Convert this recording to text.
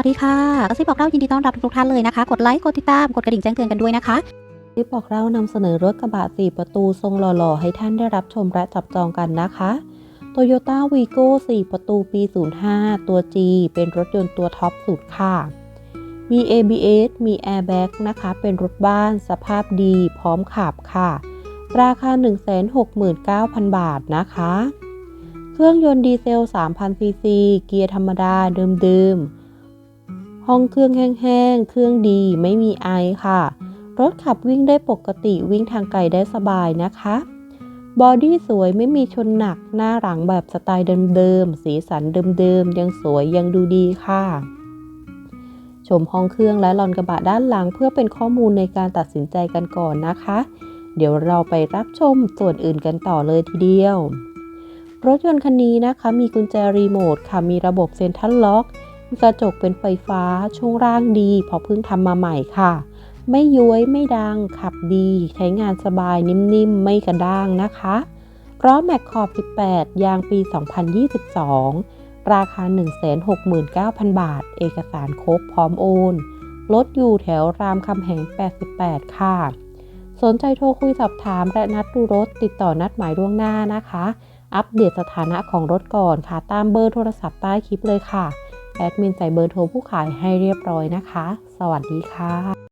วัสดีค่ะกระซิบบอกเล่ายินดีต้อนรับทุกท่านเลยนะคะ กดไลค์ กดติดตาม กดกระดิ่งแจ้งเตือนกันด้วยนะคะคลิปบอกเล่านำเสนอรถกระบะ4ประตูทรงหล่อๆ ให้ท่านได้รับชมและจับจองกันนะคะ Toyota Vigo 4 ประตูปี 05 ตัว G เป็นรถยนต์ตัวท็อปสุดค่ะ มี ABS มี Airbag นะคะ เป็นรถบ้าน สภาพดี พร้อมขับค่ะ ราคา 169,000 บาทนะคะ เครื่องยนต์ดีเซล 3,000ซีซี เกียร์ธรรมดาเดิมๆ ห้องเครื่องแห้งๆ เครื่องดีไม่มีไอค่ะ รถขับวิ่งได้ปกติวิ่งทางไกลได้สบายนะคะ บอดี้สวยไม่มีชนหนักหน้าหลังแบบสไตล์เดิมๆ สีสันเดิมๆ ยังสวยยังดูดีค่ะ ชมห้องเครื่องและลอนกระบะด้านหลังเพื่อเป็นข้อมูลในการตัดสินใจกันก่อนนะคะ เดี๋ยวเราไปรับชมส่วนอื่นกันต่อเลยทีเดียว รถยนต์คันนี้นะคะมีกุญแจรีโมทค่ะมีระบบเซ็นทรัลล็อก กระจกเป็นไฟฟ้าช่วงล่างดีเพราะเพิ่งทำมาใหม่ค่ะ ไม่ย้วยไม่ดังขับดี ใช้งานสบายนิ่มๆ ไม่กระด้างนะคะล้อแม็กขอบ 18 ยางปี 2022 ราคา 169,000 บาท เอกสารครบพร้อมโอนรถอยู่แถวรามคำแหง 88 ค่ะ สนใจโทรคุยสอบถามและนัดดูรถติดต่อนัดหมายล่วงหน้านะคะ อัปเดตสถานะของรถก่อนค่ะ ตามเบอร์โทรศัพท์ใต้คลิปเลยค่ะ แอดมินใส่เบอร์โทรผู้ขายให้เรียบร้อยนะคะ สวัสดีค่ะ